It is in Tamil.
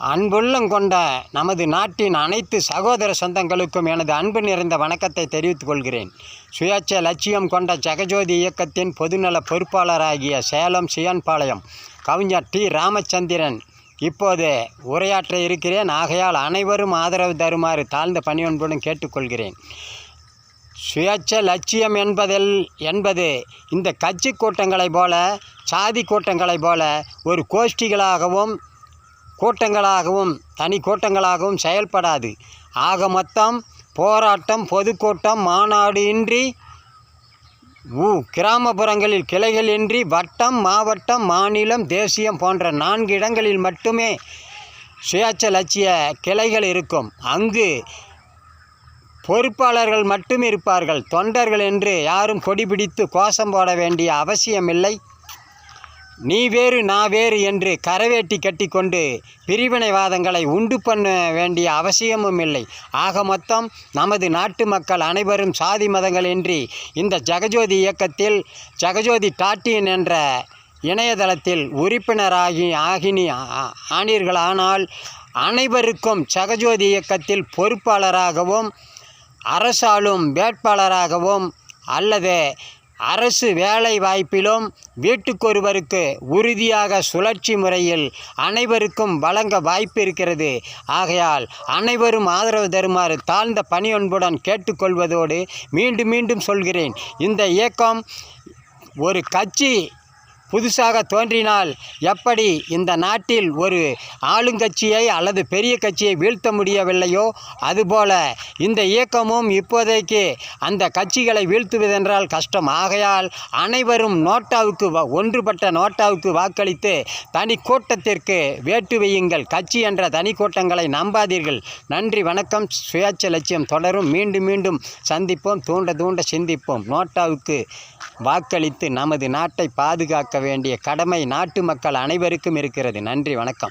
அன்புள்ளம் கொண்ட நமது நாட்டின் அனைத்து சகோதர சொந்தங்களுக்கும் எனது அன்பு நிறைந்த வணக்கத்தை தெரிவித்துக் கொள்கிறேன். சுயேட்சை லட்சியம் கொண்ட ஜெகஜோதி இயக்கத்தின் பொதுநல பொறுப்பாளராகிய சேலம் சியான்பாளையம் கவிஞர் டி. ராமச்சந்திரன். இப்போது உரையாற்ற இருக்கிறேன். ஆகையால் அனைவரும் ஆதரவு தருமாறு தாழ்ந்த பணியொன்புடன் கேட்டுக்கொள்கிறேன் சுயேட்சை லட்சியம் என்பதில் என்பது இந்த கட்சி கூட்டங்களைப் போல சாதி கூட்டங்களைப் போல ஒரு கோஷ்டிகளாகவும் கூட்டங்களாகவும் தனி கூட்டங்களாகவும் செயல்படாது. ஆக மொத்தம் போராட்டம் பொதுக்கூட்டம் மாநாடு இன்றி ஊ கிராமப்புறங்களில் கிளைகள் இன்றி வட்டம் மாவட்டம் மாநிலம் தேசியம் போன்ற நான்கு இடங்களில் மட்டுமே சுயாட்ச லட்சிய கிளைகள் இருக்கும். அங்கு பொறுப்பாளர்கள் மட்டும் இருப்பார்கள். தொண்டர்கள் என்று யாரும் கொடிபிடித்து கோஷம் போட வேண்டிய அவசியமில்லை. நீ வேறு நான் வேறு என்று கரவேட்டி கட்டிக்கொண்டு பிரிவினைவாதங்களை உண்டு பண்ண வேண்டிய அவசியமும் இல்லை. ஆக மொத்தம் நமது நாட்டு மக்கள் அனைவரும் சாதி மதங்கள் இன்றி இந்த ஜெகஜோதி இயக்கத்தில் ஜெகஜோதி டாட்டின் என்ற இணையதளத்தில் உறுப்பினராகி ஆகினி ஆ- ஆனீர்களானால் அனைவருக்கும் ஜெகஜோதி இயக்கத்தில் பொறுப்பாளராகவும் அரசாலும் வேட்பாளராகவும் அல்லது அரசு வேலை வாய்ப்பிலும் வீட்டுக்கொருவருக்கு உறுதியாக சுழற்சி முறையில் அனைவருக்கும் வழங்க வாய்ப்பு இருக்கிறது ஆகையால் அனைவரும் ஆதரவு தருமாறு தாழ்ந்த பணியொன்புடன் கேட்டுக்கொள்வதோடு மீண்டும் மீண்டும் சொல்கிறேன். இந்த இயக்கம் ஒரு கட்சி புதுசாக தோன்றினால் எப்படி இந்த நாட்டில் ஒரு ஆளுங்கட்சியை அல்லது பெரிய கட்சியை வீழ்த்த முடியவில்லையோ? அதுபோல இந்த இயக்கமும் இப்போதைக்கு அந்த கட்சிகளை வீழ்த்துவதென்றால் கஷ்டம். ஆகையால் அனைவரும் நோட்டாவுக்கு வ- ஒன்றுபட்ட நோட்டாவுக்கு வாக்களித்து தனி கூட்டத்திற்கு வேட்டு வையுங்கள். கட்சி என்ற தனி கூட்டங்களை நம்பாதீர்கள். நன்றி வணக்கம். சுயாட்சி லட்சியம் தொடரும். மீண்டும் மீண்டும் சந்திப்போம். தூண்ட தூண்ட சிந்திப்போம். நோட்டாவுக்கு வாக்களித்து நமது நாட்டை பாதுகாக்க வேண்டிய கடமை நாட்டு மக்கள் அனைவருக்கும் இருக்கிறது. நன்றி வணக்கம்.